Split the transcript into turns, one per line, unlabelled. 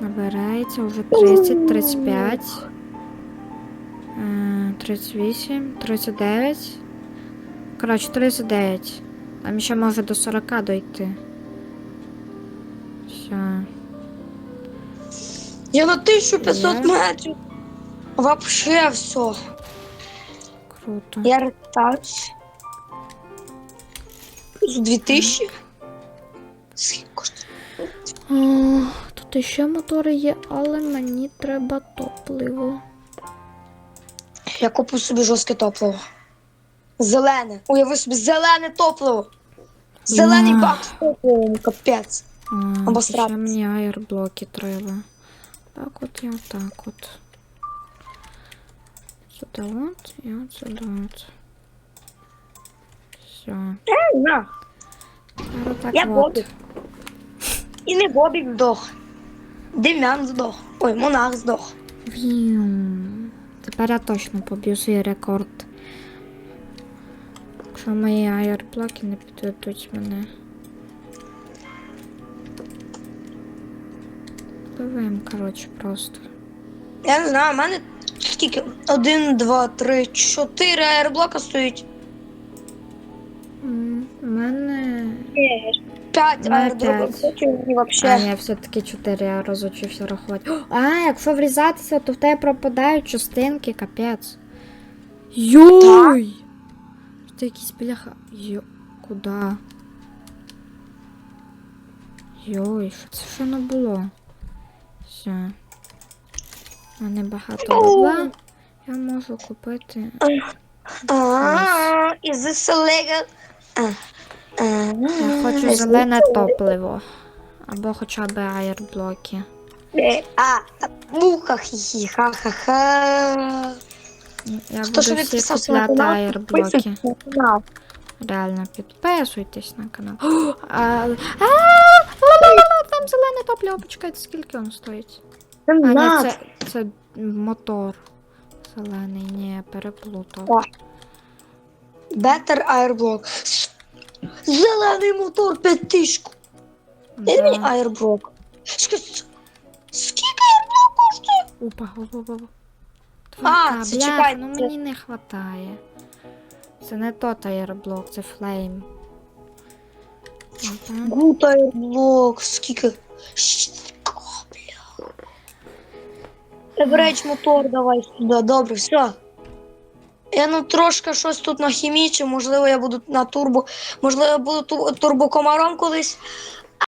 Набирається вже 30, 35, е, 38, 39. Коротше, 39. Там ще може до 40 дойти. Все.
Я на 1500
Є.
метрів. Вообще все.
Круто.
Я рестарт. З 2000. Скільки коштує?
О, тут іще мотори є, але мені треба топливо.
Я куплю собі жорстке топливо. Зелене. Уяви собі, зелене топливо. Зелений
Вау.
бак з топливом, капець.
А,
Або
ще мені аерблоки треба. Так от і отак от. Сюди от і от сюди от. Все.
На.
Тепер
Я
от.
Бобік. І не Бобік здох. Дем'ян здох. Ой, монах здох.
Віум. Тепер я точно поб'ю свій рекорд. Якщо мої аерблоки не підведуть мене. Пливем, коротше, просто.
Я не знаю, у мене скільки? Один, два, три, чотири аерблока стоїть.
М, У мене.
П'ять
У мене
аерблоків і
А,
вообще.
ні, все-таки 4 я розучився рахувати. О, А, якщо врізатися, то в тебе пропадають частинки, капець. Йой! Це якісь бляха. Йо. Куда? Йой, що це ще не було? Все. У мене багато бабла. Я можу купити.
А, Is this illegal? А, а,
Я хочу зелене топливо. Або хоча б аерблоки.
А, муха, хі-хі, ха-ха-ха.
Я
Хто
буду всі купляти аерблоки. Реально, підписуйтесь на канал. А, Там зелене топливо, почекайте, скільки воно стоїть?
Це
А, ні, це, це мотор. Зелений, ні, переплутав.
Better Airblock. Зелений мотор 5000. Дай мені. Ск- Скільки Airblock коштує?
Опа, опа, опа.
А, це чекай,
ну мені не хватає. Це не тот аерблок, це флейм.
Good Airblock. Скільки? Бля. Average мотор давай сюди. Добре, все. Я ну трошки щось тут нахімічу, можливо, я буду на турбо, можливо, я буду ту- турбокомаром колись,